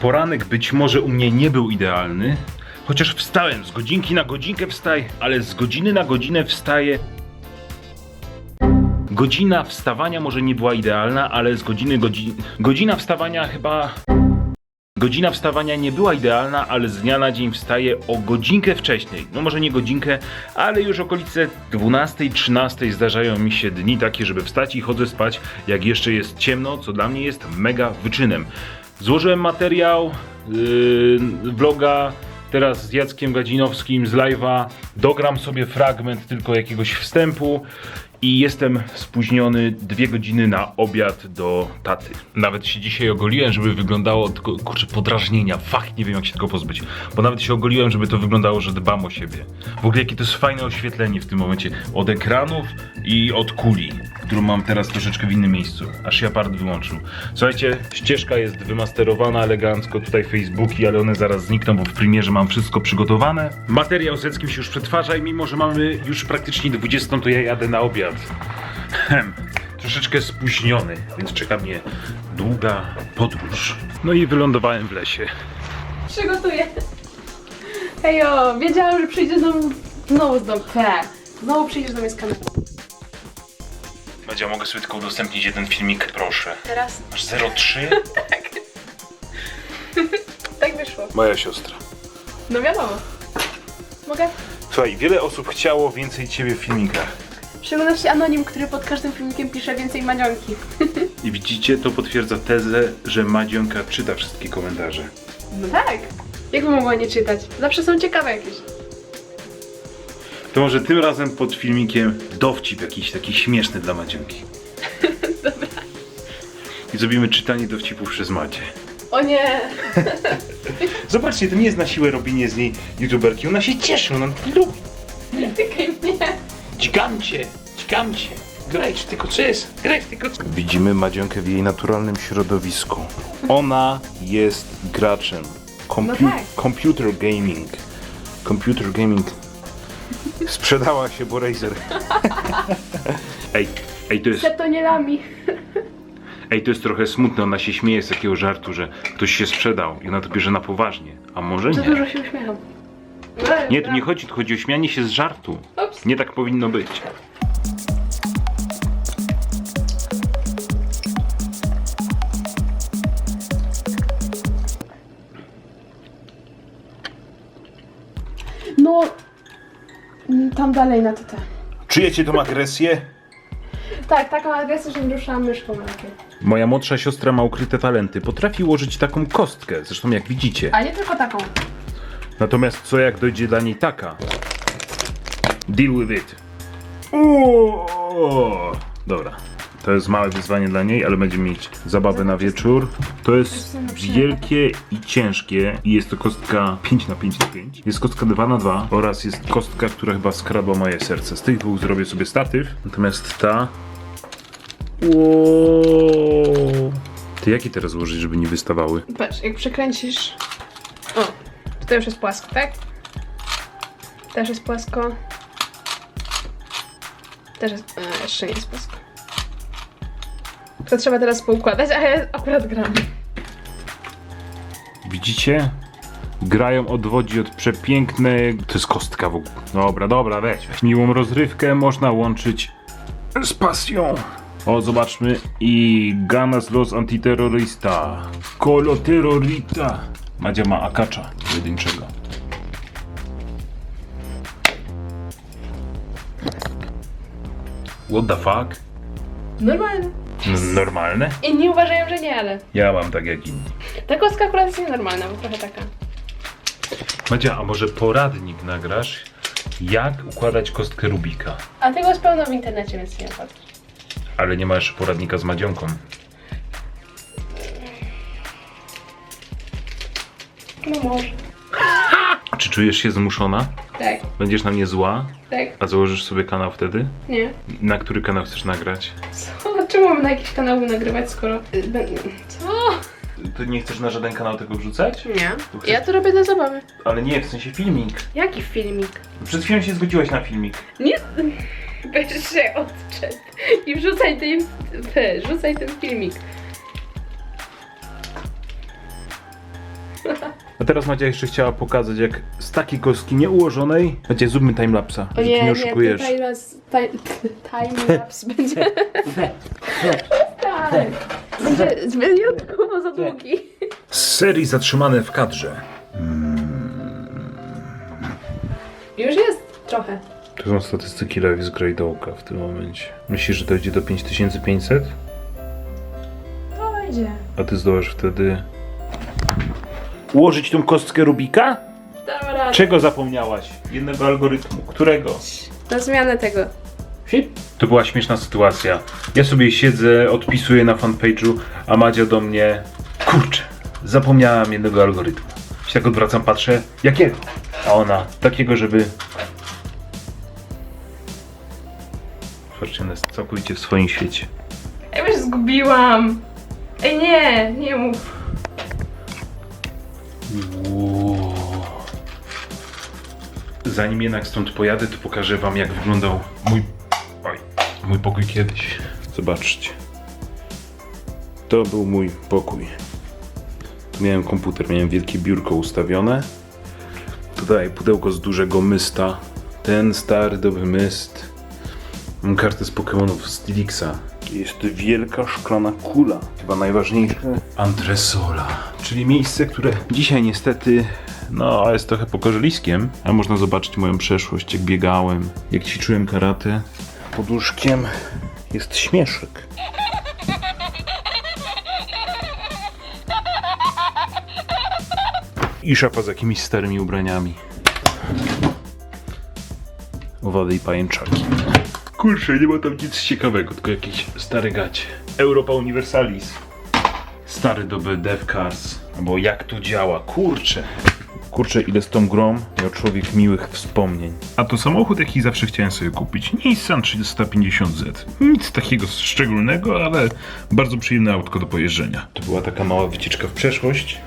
Poranek być może u mnie nie był idealny, chociaż wstałem, z godzinki na godzinkę wstaję, ale z godziny na godzinę wstaję. Godzina wstawania może nie była idealna, ale z godziny godzin... Godzina wstawania chyba... Godzina wstawania nie była idealna, ale z dnia na dzień wstaję o godzinkę wcześniej. No może nie godzinkę, ale już okolice 12-13 zdarzają mi się dni takie, żeby wstać i chodzę spać, jak jeszcze jest ciemno, co dla mnie jest mega wyczynem. Złożyłem materiał, yy, vloga, teraz z Jackiem Gadzinowskim z live'a. Dogram sobie fragment tylko jakiegoś wstępu i jestem spóźniony dwie godziny na obiad do taty. Nawet się dzisiaj ogoliłem, żeby wyglądało tylko, kurczę, podrażnienia. Fach, nie wiem jak się tego pozbyć. Bo nawet się ogoliłem, żeby to wyglądało, że dbam o siebie. W ogóle jakie to jest fajne oświetlenie w tym momencie. Od ekranów i od kuli, którą mam teraz troszeczkę w innym miejscu. Aż się apart wyłączył. Słuchajcie, ścieżka jest wymasterowana elegancko, tutaj Facebooki, ale one zaraz znikną, bo w premierze mam wszystko przygotowane. Materiał z Eckiem się już przetwarza i mimo, że mamy już praktycznie 20, to ja jadę na obiad. Hem, troszeczkę spóźniony, więc czeka mnie długa podróż. No i wylądowałem w lesie. Przygotuję. Hejo, wiedziałam, że przyjdzie do znowu do P. Znowu przyjdziesz do mnie z kamerą. Madzia, mogę sobie tylko udostępnić jeden filmik, proszę. Teraz Masz 03? tak wyszło. Moja siostra. No wiadomo. Mogę? Słuchaj, wiele osób chciało więcej ciebie w filmikach. W szczególności anonim, który pod każdym filmikiem pisze więcej madzionki. I widzicie, to potwierdza tezę, że Madzionka czyta wszystkie komentarze. No tak. Jakby mogła nie czytać? Zawsze są ciekawe jakieś. To może tym razem pod filmikiem dowcip jakiś taki śmieszny dla Madzionki. Dobra. I zrobimy czytanie dowcipów przez Madzie. O nie. Zobaczcie, to nie jest na siłę robienie z niej youtuberki. Ona się cieszy, ona lubi. Nie tykaj mnie. Dźgam cię, dźgam cię. Graj w tylko w tylko Widzimy Madzionkę w jej naturalnym środowisku. Ona jest graczem. Compu- No tak. Computer gaming. Computer gaming. Sprzedała się, bo Razer. ej, ej, to jest, Septonielami. ej, to jest trochę smutne. Ona się śmieje z takiego żartu, że ktoś się sprzedał i ona to bierze na poważnie. A może Za nie? dużo się uśmiecham. Nie, tu nie chodzi, tu chodzi o śmianie się z żartu. Ups. Nie tak powinno być. No. mm, Tam dalej na TT. Czujecie tą agresję? Tak, taką agresję, że nie ruszałam myszką lepiej. Moja młodsza siostra ma ukryte talenty. Potrafi ułożyć taką kostkę, zresztą jak widzicie. A nie tylko taką. Natomiast co jak dojdzie dla niej taka? Deal with it. Uuu. Dobra. To jest małe wyzwanie dla niej, ale będziemy mieć zabawę na wieczór. To jest wielkie i ciężkie i jest to kostka 5 na 5 na 5. Jest kostka 2 na 2 oraz jest kostka, która chyba skradła moje serce. Z tych dwóch zrobię sobie statyw, natomiast ta... Uuu. Ty jaki teraz ułożyć, żeby nie wystawały? Patrz, jak przekręcisz. O, tutaj już jest płasko, tak? Też jest płasko. Też jest. A, jeszcze nie jest. To trzeba teraz poukładać, a ja akurat gram. Widzicie? Grają odwodzi od przepięknej... To jest kostka w ogóle. Dobra, dobra, weź, weź. Miłą rozrywkę można łączyć z pasją. O, zobaczmy. I Ganas Los Antiterrorista. Colo Terrorista. Madzia ma akacza pojedynczego. What the fuck? Normalne. N- normalne? Inni uważają, że nie, ale. Ja mam tak jak inni. Ta kostka akurat jest nienormalna, bo trochę taka. Madzia, a może poradnik nagrasz? Jak układać kostkę Rubika? A tego jest pełno w internecie, więc nie opłacę. Ale nie ma jeszcze poradnika z Madzionką. No może. Czy czujesz się zmuszona? Tak, Będziesz na mnie zła? tak. A założysz sobie kanał wtedy? Nie. Na który kanał chcesz nagrać? Co? Czemu mam na jakiś kanał nagrywać, skoro. y, Co? Ty nie chcesz na żaden kanał tego wrzucać? Nie. Chcesz- Ja to robię dla zabawy. Ale nie, w sensie filmik. Jaki filmik? Przed chwilą się zgodziłaś na filmik. Nie. Weź się odczep i wrzucaj ten, we, wrzucaj ten filmik. A teraz Macia jeszcze chciała pokazać, jak z takiej kostki nieułożonej... Macie, zróbmy timelapsa, O że nie, ty nie nie, oszukujesz. taj, timelapse będzie. Będzie wyjątkowo za długi. Z serii Zatrzymane w kadrze. Już jest trochę. To są statystyki Levis Greydołka w tym momencie. Myślisz, że dojdzie do 5500? To idzie. A ty zdołasz wtedy... Ułożyć tą kostkę Rubika? Dam radę. Czego zapomniałaś? Jednego algorytmu. Którego? Na zmianę tego. To była śmieszna sytuacja. Ja sobie siedzę, odpisuję na fanpage'u, a Madzia do mnie... Kurczę, zapomniałam jednego algorytmu. Się tak odwracam, patrzę, jakiego? A ona, takiego, żeby... Patrzcie, ona jest całkowicie w swoim świecie. Ja już zgubiłam. Ej, nie, nie mów. Zanim jednak stąd pojadę, to pokażę wam jak wyglądał mój, oj, mój pokój kiedyś. Zobaczcie. To był mój pokój. Tu miałem komputer, miałem wielkie biurko ustawione. Tutaj pudełko z dużego mysta. Ten stary dobry myst. Mam kartę z Pokémonów z Stilixa. Jest wielka szklana kula. Chyba najważniejsze. Antresola. Czyli miejsce, które dzisiaj niestety, no, jest trochę pokorzeliskiem. A można zobaczyć moją przeszłość, jak biegałem, jak ćwiczyłem karate. Pod łóżkiem jest śmieszek. I szafa z jakimiś starymi ubraniami. Owady i pajęczaki. Kurczę, nie ma tam nic ciekawego, tylko jakieś stare gacie. Europa Universalis. Stary dobry Dev Cars. Albo jak to działa, kurczę. Kurczę, ile z tą grą miał człowiek miłych wspomnień. A to samochód, jaki zawsze chciałem sobie kupić. Nissan 350Z. Nic takiego szczególnego, ale bardzo przyjemne autko do pojeżdżenia. To była taka mała wycieczka w przeszłość,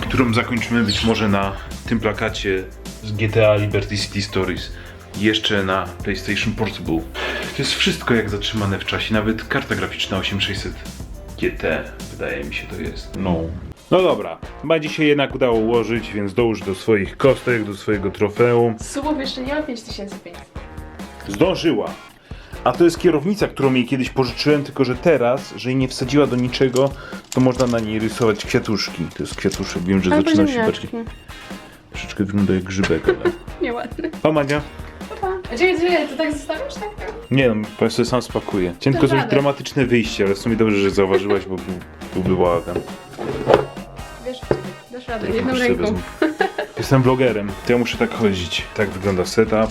którą zakończymy być może na tym plakacie z GTA Liberty City Stories. Jeszcze na PlayStation Portable. To jest wszystko jak zatrzymane w czasie, nawet karta graficzna 8600 GT, wydaje mi się to jest. No. No dobra, chyba dzisiaj jednak udało ułożyć, więc dołóż do swoich kostek, do swojego trofeum. Subów jeszcze nie ma 5500. Zdążyła. A to jest kierownica, którą jej kiedyś pożyczyłem, tylko że teraz, że jej nie wsadziła do niczego, to można na niej rysować kwiatuszki. To jest kwiatuszek, wiem, że zaczyna się bardziej... Troszeczkę wygląda jak grzybek, ale... Nieładny. Pa, Madzia. Czekaj, czekaj, to tak zostawiasz tak? Nie no, po prostu sam spakuję. Chciałem tylko zrobić radę. dramatyczne wyjście, ale w sumie dobrze, że zauważyłaś, bo był, byłby bałagan. Wiesz, dasz radę, jedną ręką. wezmę. Jestem vlogerem, to ja muszę tak chodzić. Tak wygląda setup.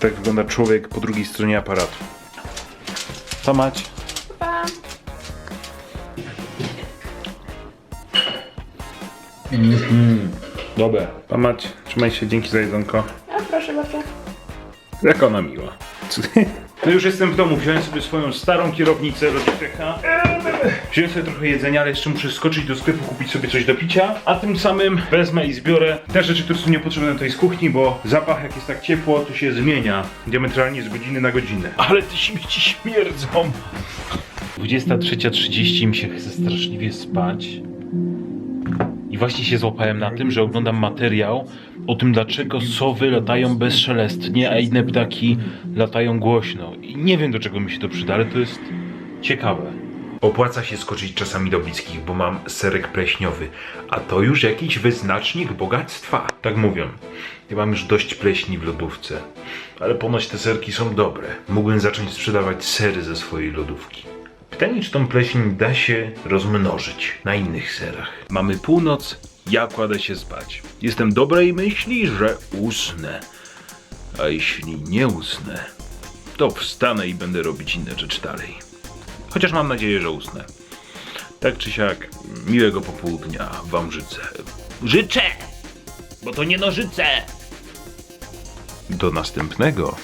Tak wygląda człowiek po drugiej stronie aparatu. Pa mać. Pa. Dobra. Pa mać, trzymaj się, dzięki za jedzonko. A proszę bardzo. Jak ona miła. No już jestem w domu, wziąłem sobie swoją starą kierownicę Logitecha. Wziąłem sobie trochę jedzenia, ale jeszcze muszę skoczyć do sklepu, kupić sobie coś do picia, a tym samym wezmę i zbiorę te rzeczy, które są niepotrzebne tutaj z kuchni, bo zapach jak jest tak ciepło, to się zmienia diametralnie z godziny na godzinę. Ale te śmieci śmierdzą. 23.30 mi się chce straszliwie spać. I właśnie się złapałem na tym, że oglądam materiał o tym, dlaczego sowy latają bezszelestnie, a inne ptaki latają głośno. I nie wiem, do czego mi się to przyda, ale to jest ciekawe. Opłaca się skoczyć czasami do bliskich, bo mam serek pleśniowy, a to już jakiś wyznacznik bogactwa. Tak mówią. Ja mam już dość pleśni w lodówce, ale ponoć te serki są dobre. Mógłbym zacząć sprzedawać sery ze swojej lodówki. Pytanie, czy tą pleśń da się rozmnożyć na innych serach. Mamy północ, ja kładę się spać. Jestem dobrej myśli, że usnę. A jeśli nie usnę, to wstanę i będę robić inne rzeczy dalej. Chociaż mam nadzieję, że usnę. Tak czy siak, miłego popołudnia wam życzę. Życzę! Bo to nie nożyce! Do następnego.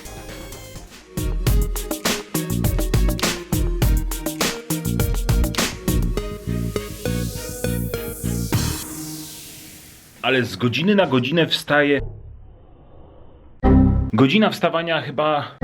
Ale z godziny na godzinę wstaje. Godzina wstawania chyba